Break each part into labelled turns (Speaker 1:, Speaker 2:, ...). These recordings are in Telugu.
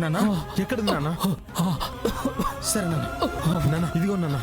Speaker 1: నాన్న
Speaker 2: ఎక్కడ నాన్న సరే నాన్న ఇదిగో నాన్న.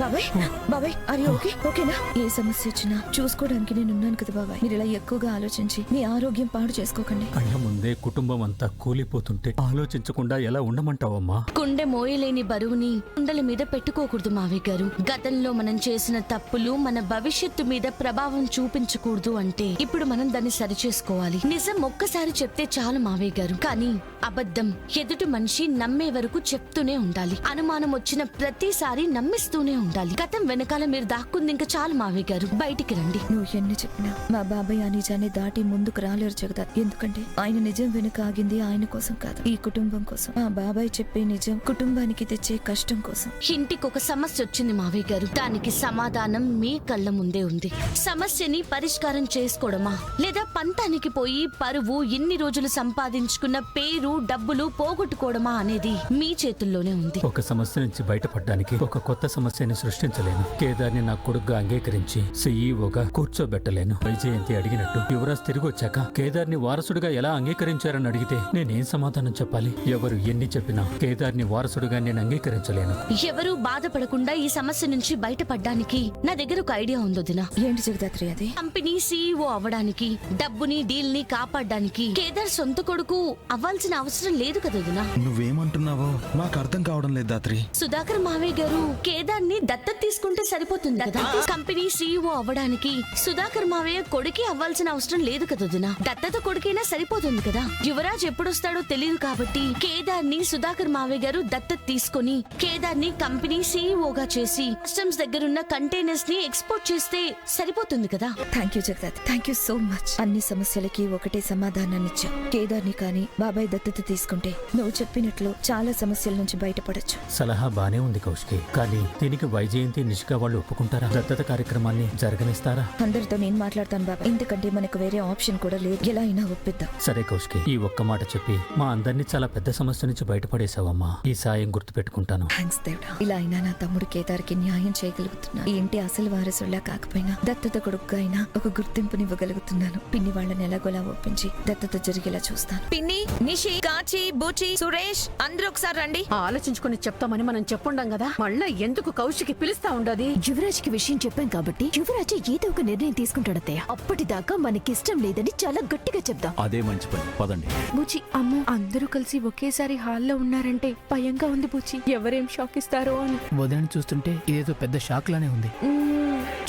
Speaker 3: బాబాయ్ బాబాయ్ అరే ఓకే ఓకేనా? ఏ సమస్య వచ్చినా చూసుకోవడానికి నేను ఉన్నాను కదా బాబాయ్. మీరు ఇలా ఎక్కువగా ఆలోచించి మీ ఆరోగ్యం పాడు చేసుకోకండి.
Speaker 1: కళ్ళ ముందే కుటుంబం అంతా కూలిపోతుంటే ఆలోచించకుండా ఎలా ఉండమంటావమ్మా?
Speaker 4: కుండె మోయలేని బరువుని కుండల మీద పెట్టుకోకూడదు మావయ్య గారు. గతంలో మనం చేసిన తప్పులు మన భవిష్యత్తు మీద ప్రభావం చూపించకూడదు అంటే ఇప్పుడు మనం దాన్ని సరిచేసుకోవాలి. నిజం ఒక్కసారి చెప్తే చాలు మావయ్య గారు. కానీ అబద్ధం ఎదుటి మనిషి నమ్మే వరకు చెప్తూనే ఉండాలి. అనుమానం వచ్చిన ప్రతిసారి నమ్మిస్తూనే ఉండాలి. గతం వెనకాల మీరు దాక్కుంది ఇంకా చాలు మావయ్య గారు. బయటికి రండి.
Speaker 3: నువ్వు ఎన్ని చెప్పినా మా బాబాయ్ ఆ నిజాన్ని దాటి ముందుకు రాలేరు జగదా ఎందుకంటే ఆయన నిజం వెనుక ఆగింది ఆయన కోసం కాదు ఈ కుటుంబం కోసం. మా బాబాయ్ చెప్పే నిజం కుటుంబానికి తెచ్చే కష్టం కోసం.
Speaker 4: ఇంటికి ఒక సమస్య వచ్చింది మావయ్య గారు. దానికి సమాధానం మీ కళ్ళ ముందే ఉంది. సమస్యని పరిష్కారం చేసుకోవడమా? లేదా పంతానికి పోయి పరువు ఇన్ని రోజులు సంపాదించుకున్న పేరు డబ్బులు పోగొట్టుకోవడమా అనేది మీ చేతుల్లోనే ఉంది.
Speaker 1: ఒక సమస్య నుంచి బయటపడడానికి ఒక కొత్త సమస్యని సృష్టించలేను. కేదార్ని నా కొడుకుగా అంగీకరించి సీఈఓగా కూర్చోబెట్టలేను. వైజయంతి అడిగినట్టు యువరాజ్ తిరిగి వచ్చాక కేదార్ని వారసుడిగా ఎలా అంగీకరించారని అడిగితే నేనేం సమాధానం చెప్పాలి? ఎవరు ఎన్ని చెప్పినా కేదార్ని వారసుడిగా నేను అంగీకరించలేను.
Speaker 4: ఎవరూ బాధపడకుండా ఈ సమస్య నుంచి బయటపడడానికి నా దగ్గర ఒక ఐడియా ఉందొదినా
Speaker 3: ఏంటి జగదాత్రి అది?
Speaker 4: కంపెనీ సీఈఓ అవ్వడానికి డబ్బుని డీల్ని కాపాడడానికి కేదార్ సొంత కొడుకు అవ్వాల్సిన అవసరం లేదు కదా వదినా
Speaker 2: నువ్వేమంటున్నావో నాకు అర్థం కావడం లేదు దాత్రి.
Speaker 4: సుధాకర్ మావయ్య గారు కేదార్ని దత్తత తీసుకుంటే సరిపోతుంది? కదా? కంపెనీ సీఈఓ అవ్వడానికి సుధాకర్ మావయ్య కొడుకి అవ్వాల్సిన అవసరం లేదు కదా వదినా? దత్తత కొడుకైనా సరిపోతుంది కదా? యువరాజ్ ఎప్పుడొస్తాడో తెలియదు కాబట్టి కేదార్ని సుధాకర్ మావయ్య గారు దత్తత తీసుకొని కేదార్ని కంపెనీ సీఈఓగా చేసి కస్టమ్స్ దగ్గరున్న కంటైనర్స్ని ఎక్స్పోర్ట్ చేస్తే సరిపోతుంది కదా?
Speaker 3: థ్యాంక్ యూ జగదాత్ థ్యాంక్ యూ సో మచ్ అన్ని సమస్యలకి ఒకటే సమాధానాన్ని ఇచ్చావు కేదార్ని కానీ బాబాయ్ దత్తత తీసుకుంటే నువ్వు చెప్పినట్లు చాలా సమస్యల నుంచి బయటపడొచ్చు.
Speaker 1: సలహా బానే ఉంది కౌశికి. కానీ దీనికి వైజయంతి నిష్క వాళ్ళు ఒప్పుకుంటారా? దత్తత కార్యక్రమాన్ని జరగనిస్తారా?
Speaker 3: అందరితో నేను మాట్లాడతాను బాబాయ్ ఎందుకంటే మనకు వేరే ఆప్షన్ కూడా లేదు. ఎలా అయినా ఒప్పిద్దాం.
Speaker 1: సరే కౌశికి ఈ ఒక్క మాట చెప్పి మా అందరినీ చాలా పెద్ద సమస్య నుంచి బయటపడేశావమ్మా. ఈ సాయం గుర్తుపెట్టుకుంటాను.
Speaker 3: థ్యాంక్స్ దేవుడా. ఇలా అయినా నా తమ్ముడు కేదార్కి న్యాయం చేయగలుగుతున్నా ఈ ఇంటి అసలు వారసుల్లా కాకపోయినా దత్తత కొడుకుగా అయినా ఒక గుర్తింపునివ్వగలుగుతున్నాను. పిన్ని వాళ్ళని ఎలాగోలా ఒప్పించి దత్తత జరిగేలా చూస్తాను. పిన్ని నిషి కాచి బూచి సురేష్ అందరూ ఒకసారి రండి.
Speaker 5: ఆలోచించుకుని చెప్తామని మనం చెప్పుండం కదా. మళ్ళా ఎందుకు కౌశికి పిలుస్తా ఉండదు?
Speaker 6: యువరాజ్కి విషయం చెప్పాం కాబట్టి యువరాజ్ ఏదో ఒక నిర్ణయం తీసుకుంటాడత్తయ్య అప్పటిదాకా మనకిష్టం లేదని చాలా గట్టిగా చెప్దాం.
Speaker 7: అదే మంచి పని. పదండి.
Speaker 8: బుచి అమ్మో అందరూ కలిసి ఒకేసారి హాల్లో ఉన్నారంటే భయంగా ఉంది బుచి. ఎవరేం షాక్ ఇస్తారో అని.
Speaker 9: వదిలిని చూస్తుంటే ఇదేదో పెద్ద షాక్ లానే ఉంది.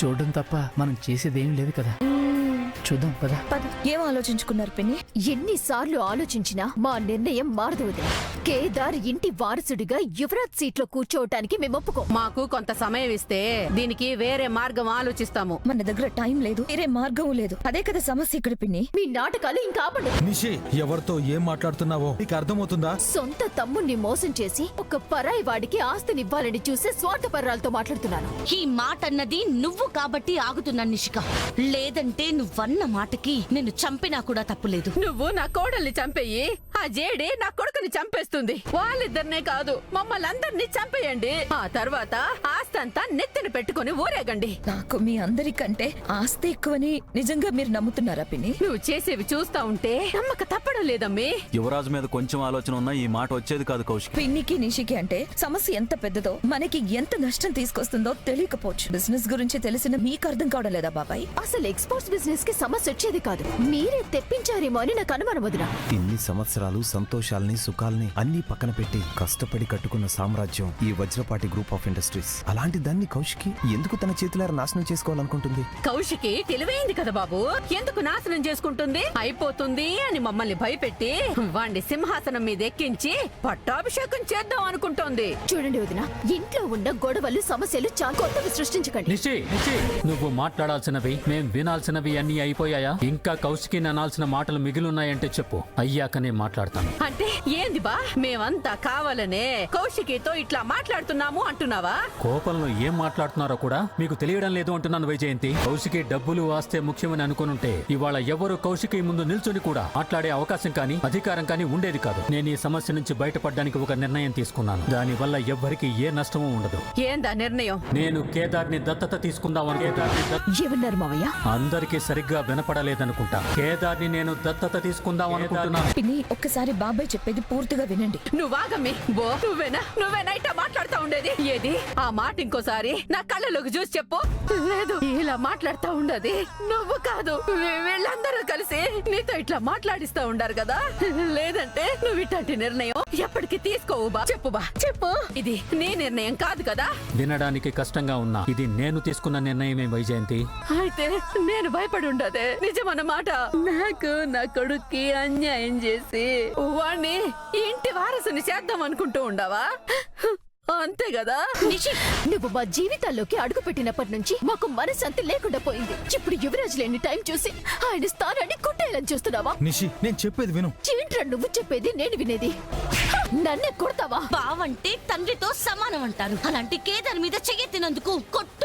Speaker 9: చూడడం తప్ప మనం చేసేదేం లేదు కదా. చూద్దాం పద.
Speaker 3: పద. ఏం ఆలోచించుకున్నారు పిన్ని?
Speaker 6: ఎన్నిసార్లు ఆలోచించినా మా నిర్ణయం మారదు వదిన. కేదార్ ఇంటి వారసుడిగా యువరాజ్ సీట్లో కూర్చోవటానికి మేము ఒప్పుకోం.
Speaker 5: మాకు కొంత సమయం ఇస్తే దీనికి వేరే మార్గం ఆలోచిస్తాము.
Speaker 3: మన దగ్గర టైం లేదు వేరే మార్గం లేదు. అదే కదా సమస్య ఇక్కడ పిన్ని.
Speaker 6: మీ నాటకాలు ఇంకా ఆపండి.
Speaker 2: నిషి ఎవరితో ఏం మాట్లాడుతున్నావో? నీకు అర్థమవుతుందా?
Speaker 6: సొంత తమ్ముణ్ణి మోసం చేసి ఒక పరాయి వాడికి ఆస్తినివ్వాలని చూసే స్వార్థపర్రాలతో మాట్లాడుతున్నాను.
Speaker 4: ఈ మాట అన్నది నువ్వు కాబట్టి ఆగుతున్నా నిషిక. లేదంటే నువ్వన్న అన్న మాటకి నిన్ను చంపినా కూడా తప్పులేదు.
Speaker 5: నువ్వు నా కోడల్ని చంపేయి జేడి నా కొడుకుని చంపేస్తుంది. వాళ్ళిద్దరినే కాదు మమ్మల్ని అందరినీ చంపేయండి. ఆ తర్వాత ఆస్తంతా నెత్తిన పెట్టుకుని ఊరేగండి.
Speaker 3: నాకు మీ అందరికంటే ఆస్తి ఎక్కువని నిజంగా మీరు నమ్ముతున్నారా పిన్ని?
Speaker 5: నువ్వు చేసేవి చూస్తా ఉంటే నమ్మక తప్పడం లేదమ్మి.
Speaker 7: యువరాజు మీద కొంచెం ఆలోచన ఉన్నా ఈ మాట వచ్చేది కాదు కౌశిక్.
Speaker 3: పిన్నికి నిషికి అంటే సమస్య ఎంత పెద్దదో మనకి ఎంత నష్టం తీసుకొస్తుందో తెలియకపోవచ్చు. బిజినెస్ గురించి తెలిసిన మీకు అర్థం కావడం లేదా బాబాయ్?
Speaker 6: అసలు ఎక్స్పోర్ట్స్ బిజినెస్కి సమస్య వచ్చేది కాదు. మీరే తెప్పించారేమో అని నాకు అనుమానం వదిన.
Speaker 10: ఇన్ని సంవత్సరాలు సంతోషాల్ని సుఖాల్ని అన్ని పక్కన పెట్టి కష్టపడి కట్టుకున్న సామ్రాజ్యం ఈ వజ్రపాటి గ్రూప్ ఆఫ్ ఇండస్ట్రీస్. అలాంటి దాన్ని కౌశికి ఎందుకు తన చేతులారా నాశనం చేసుకోవాలనుకుంటుంది?
Speaker 5: కౌశికి తెలివైంది కదా బాబు. ఎందుకు నాశనం చేసుకుంటుంది? అయిపోతుంది అని మమ్మల్ని భయపెట్టి వాణ్ణి సింహాసనం మీద ఎక్కించి పట్టాభిషేకం చేద్దాం అనుకుంటోంది.
Speaker 6: చూడండి వదిన ఇంట్లో ఉన్న గొడవలు సమస్యలు చాలా. కొత్తవి సృష్టించకండి.
Speaker 1: నిశ్చయ్ నువ్వు మాట్లాడాల్సినవి మేం వినాల్సినవి అన్ని అయి అయిపోయాయా? ఇంకా కౌశికి అనాల్సిన మాటలు మిగిలిన్నాయంటే చెప్పు. అయ్యాకనే మాట్లాడతాను.
Speaker 5: అంటే ఏంది బా? మేమంతా కావాలనే కౌశికితో ఇట్లా మాట్లాడుతున్నాము అంటున్నావా?
Speaker 1: కోపంలో ఏం మాట్లాడుతున్నారో కూడా మీకు తెలియడం లేదు అంటున్నాను వైజయంతి. కౌశికి డబ్బులు ఆస్తే ముఖ్యమని అనుకునుంటే ఇవాళ ఎవరు కౌశికి ముందు నిల్చొని కూడా మాట్లాడే అవకాశం కానీ అధికారం కానీ ఉండేది కాదు. నేను ఈ సమస్య నుంచి బయటపడడానికి ఒక నిర్ణయం తీసుకున్నాను. దాని వల్ల ఎవ్వరికి ఏ నష్టమూ ఉండదు.
Speaker 5: ఏందా నిర్ణయం?
Speaker 1: నేను కేదార్ని దత్తత తీసుకుందామని కేదార్ని దత్-
Speaker 6: ఏమన్నారు మావయ్య?
Speaker 1: అందరికీ సరిగ్గా వినపడలేదనుకుంటా. కేదార్ని నేను దత్తత తీసుకుందాం అనుకుంటున్నాను.
Speaker 3: పిన్ని ఒక్కసారి బాబాయ్ చెప్పేది పూర్తిగా వినండి.
Speaker 5: నువ్వాగమ్మి బో. నువ్వేనా? నువ్వేనా ఇట్లా మాట్లాడుతా ఉండేది? ఏది? ఆ మాట ఇంకోసారి. నా కళ్ళలోకి చూసి చెప్పు. లేదు ఇలా మాట్లాడుతా ఉండదు. నువ్వు కాదు. వీళ్ళందరూ కలిసి నీతో ఇట్లా మాట్లాడిస్తా ఉండారు కదా? లేదంటే నువ్వు ఇట్లాంటి నిర్ణయం ఎప్పటికీ తీసుకోవు బా. చెప్పు బా. చెప్పు. ఇది నీ నిర్ణయం కాదు కదా?
Speaker 1: వినడానికి కష్టంగా ఉన్నా. ఇది నేను తీసుకున్న నిర్ణయమే వైజయంతి.
Speaker 5: అయితే నేను భయపడి ఉండదే. నిజమన్నమాట. నాకు నా కొడుక్కి అన్యాయం చేసి వాణ్ణి ఇంటి వారసుని చేద్దాం అనుకుంటూ ఉండవా? అంతే కదా?
Speaker 6: నువ్వు మా జీవితాల్లోకి అడుగు పెట్టినప్పటి నుంచి మాకు మనశ్శాంతి లేకుండా పోయింది. ఇప్పుడు యువరాజ్ లేని టైం చూసి ఆయన స్థానాన్ని కుట్టేయాలని చూస్తున్నావా?
Speaker 2: నిషి నేను చెప్పేది విను.
Speaker 6: ఏంట్రా నువ్వు చెప్పేది నేను వినేది! నన్నే కొడతావా?
Speaker 4: బావంటే తండ్రితో సమానం అంటారు. అలాంటి కేదార్ మీద చెయ్యెత్తినందుకు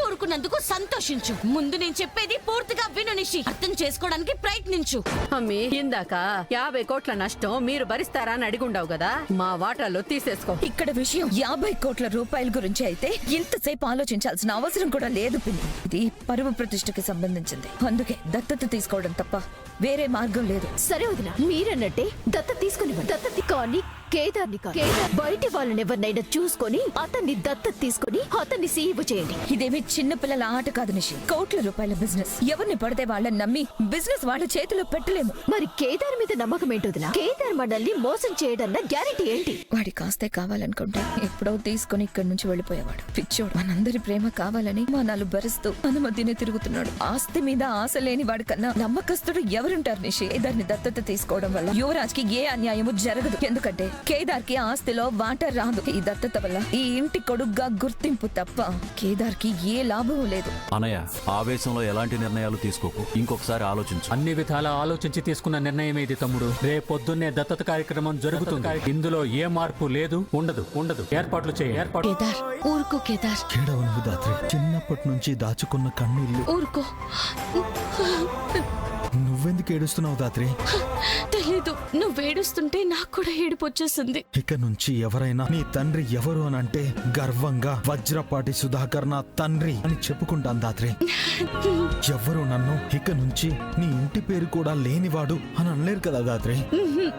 Speaker 4: కొట్టూరుకున్నందుకు సంతోషించు. ముందు నేను చెప్పేది పూర్తిగా విను నిషి. అర్థం చేసుకోవడానికి ప్రయత్నించు.
Speaker 5: అమ్మి ఇందాక యాభై కోట్ల నష్టం మీరు భరిస్తారా అని అడిగుండావు కదా? మా వాటాలో తీసేసుకో.
Speaker 3: ఇక్కడ విషయం యాభై కోట్ల రూపాయల గురించి అయితే ఇంతసేపు ఆలోచించాల్సిన అవసరం కూడా లేదు పిన్ని. ఇది పరువు ప్రతిష్టకి సంబంధించింది. అందుకే దత్తత తీసుకోవడం తప్ప వేరే మార్గం లేదు.
Speaker 6: సరే వదిన మీరన్నట్టే దత్త తీసుకుని దత్త కానీ కేదార్ని కాదు కేదార్ బయటి వాళ్ళని ఎవరినైనా చూసుకొని అతన్ని దత్త తీసుకొని అతన్ని సీఈఓ చేయండి.
Speaker 3: ఇదేమి చిన్న పిల్లల ఆట కాదు నిషి. కోట్ల రూపాయల బిజినెస్. ఎవరిని పడితే వాళ్ళని నమ్మి బిజినెస్ వాళ్ళ చేతిలో పెట్టలేము.
Speaker 6: మరి కేదార్ మీద నమ్మకం ఏంటోదినా కేదార్ మనల్ని మోసం చేయడన్న గ్యారెంటీ ఏంటి?
Speaker 3: వాడి కాస్తే కావాలనుకుంటే ఎప్పుడో తీసుకుని ఇక్కడి నుంచి వెళ్ళిపోయేవాడు. పిచ్చోడు. మనందరి ప్రేమ కావాలని మానాలు భరిస్తూ మన మధ్యనే తిరుగుతున్నాడు. ఆస్తి మీద ఆశ లేని వాడి కన్నా నమ్మకస్తుడు ఎవరుంటారు నిషి? కేదార్ని దత్తత తీసుకోవడం వల్ల యువరాజ్కి ఏ అన్యాయము జరగదు. ఎందుకంటే కేదార్కి ఆస్తిలో వాటర్ రాదు. ఈ దత్తత వల్ల ఈ ఇంటి కొడుగ్గా గుర్తింపు తప్ప కేదార్కి ఏ లాభం లేదు.
Speaker 7: అనయ్య ఆవేశంలో ఎలాంటి నిర్ణయాలు తీసుకోకు. ఇంకొకసారి ఆలోచించు.
Speaker 1: అన్ని విధాలా ఆలోచించి తీసుకున్న నిర్ణయం ఇది తమ్ముడు. రేపొద్దున్నే దత్తత కార్యక్రమం జరుగుతుంది. ఇందులో ఏ మార్పు లేదు ఉండదు ఉండదు. ఏర్పాట్లు చేయ. ఏర్పాటు
Speaker 4: కేదార్ ఊరుకో కేదార్.
Speaker 2: ఏడవ నువ్వు దాత్రి? చిన్నప్పటి నుంచి దాచుకున్న కన్నీళ్ళు
Speaker 4: ఊరుకో.
Speaker 2: నువ్వెందుకు ఏడుస్తున్నావు దాత్రి?
Speaker 4: తెలీదు. నువ్వు వేడుస్తుంటే నాకు కూడా ఏడుపు వచ్చేసింది.
Speaker 2: ఇక నుంచి ఎవరైనా నీ తండ్రి ఎవరు అని అంటే గర్వంగా వజ్రపాటి సుధాకర్ నా తండ్రి. అని చెప్పుకుంటాను దాత్రి. ఎవరు నన్ను ఇక నుంచి నీ ఇంటి పేరు కూడా లేనివాడు అని అనలేరు కదా Dhatri.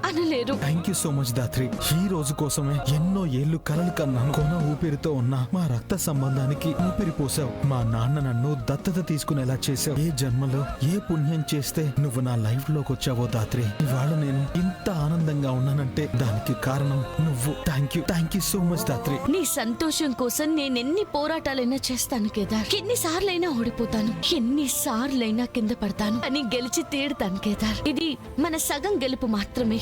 Speaker 4: అనలేరు.
Speaker 2: Thank you so much Dhatri. ఈ రోజు కోసమే ఎన్నో ఏళ్ళు కలలు కన్నాను. కొన ఊపిరితో ఉన్న మా రక్త సంబంధానికి ఊపిరి పోసావు. మా నాన్న నన్ను దత్తత తీసుకునేలా చేసావు. ఏ జన్మలో ఏ పుణ్యం చేస్తే నువ్వు నా లైఫ్లోకి వచ్చావో దాత్రి. ఇవాళ నేను ఇంత ఆనందంగా ఉన్నానంటే దానికి కారణం నువ్వు. Thank you thank you so much Dhatri.
Speaker 4: నీ సంతోషం కోసం నేనెన్ని పోరాటాలైనా చేస్తాను కేదార్ ఎన్నిసార్లైనా ఓడిపోతాను. ఎన్నిసార్లైనా కింద పడతాను. అని గెలిచి తీరుతాను కేదార్. ఇది మన సగం గెలుపు మాత్రమే.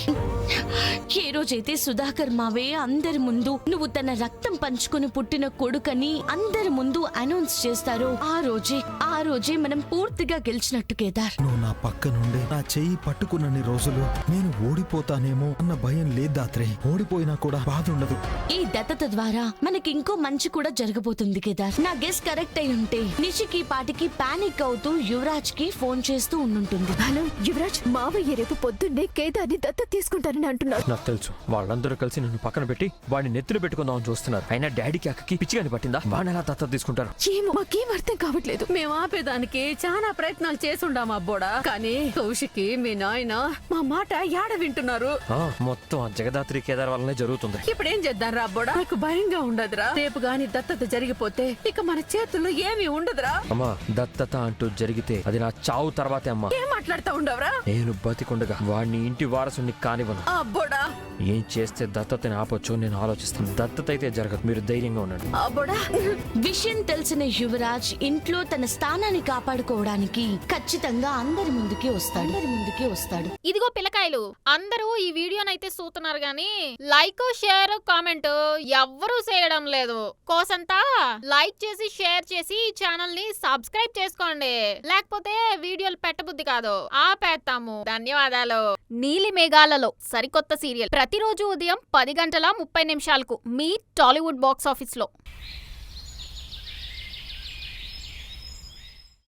Speaker 4: ఏ రోజైతే సుధాకర్ మావే అందరి ముందు నువ్వు తన రక్తం పంచుకొని పుట్టిన కొడుకని అందరి ముందు అనౌన్స్ చేస్తారో ఆ రోజే ఆ రోజే మనం పూర్తిగా గెలిచినట్టు కేదార్.
Speaker 2: నువ్వు నా పక్క నుండి నా చెయ్యి పట్టుకున్నన్ని రోజులు నేను ఓడిపోతానేమో అన్న భయం లేదు దాత్రి. ఓడిపోయినా కూడా బాధ ఉండదు.
Speaker 4: ఈ దత్తత ద్వారా మనకి ఇంకో మంచి కూడా జరగబోతుంది కేదార్. నా గెస్ కరెక్ట్ అయి ఉంటే నిషికి పాటికి పానిక్ అవుతూ యువరాజ్కి ఫోన్ చేస్తూ ఉండుంటుంది.
Speaker 6: హలో యువరాజ్ మావయ్య రేపు పొద్దున్నే కేదార్ని దత్త తీసుకుంటారని అంటున్నారు.
Speaker 11: నాకు తెలుసు. వాళ్ళందరూ కలిసి నన్ను పక్కన పెట్టి వాడిని నెత్తులు పెట్టుకుందామని చూస్తున్నారు. అయినా డాడీకి అక్కకి పిచ్చిగాని పట్టిందా? వాడిని ఎలా దత్తత తీసుకుంటారు?
Speaker 6: ఏమో మాకేం అర్థం కావట్లేదు.
Speaker 5: మేము ఆపేదానికి చాలా ప్రయత్నాలు చేసుండాం అబ్బోడా. కానీ కౌశికి మీ నాయన మా మాట యాడ వింటున్నారు?
Speaker 11: ఆ, మొత్తం ఆ జగదాత్రి కేదార్ వల్లనే జరుగుతుంది.
Speaker 5: ఇప్పుడు ఏం చేద్దాం రా అబ్బోడా? నాకు భయంగా ఉండదురా. రేపు గాని దత్తత జరిగిపోతే ఇక మన చేతుల్లో ఏమీ ఉండదురా.
Speaker 11: అమ్మా దత్తత అంటూ జరిగితే అది నా చావు తర్వాతే అమ్మా.
Speaker 5: ఏం మాట్లాడుతా ఉండవురా?
Speaker 11: నేను బతికుండగా వాడిని ఇంటి వారసుని కానివ్వను.
Speaker 5: అబ్బోడా.
Speaker 11: ఏం చేస్తే దత్తతని ఆపొచ్చు నేను ఆలోచిస్తాను. దత్తత అయితే జరగదు. మీరు ధైర్యంగా ఉండండి.
Speaker 5: అబ్బోడా.
Speaker 4: విషయం తెలిసిన యువరాజ్ ఇంట్లో తన స్థానాన్ని కాపాడుకోవడానికి ఖచ్చితంగా అందరి ముందుకి వస్తాడు. అందరి ముందుకి వస్తాడు.
Speaker 12: ఇదిగో పిల్లకాయలు అందరూ ఈ వీడియోనైతే చూస్తున్నారు గాని లైక్ షేర్ కామెంట్ ఎవ్వరూ చేయడం లేదు. కోసంతా లైక్ చేసి షేర్ చేసి ఈ ఛానల్ని సబ్స్క్రైబ్ చేసుకోండి. లేకపోతే వీడియోలు పెట్టబుద్ధి కాదు. ఆపేస్తాము ధన్యవాదాలు. నీలి మేఘాలలో సరికొత్త సీరియల్ ప్రతిరోజు ఉదయం పది గంటల ముప్పై నిమిషాలకు మీ టాలీవుడ్ బాక్స్ ఆఫీస్లో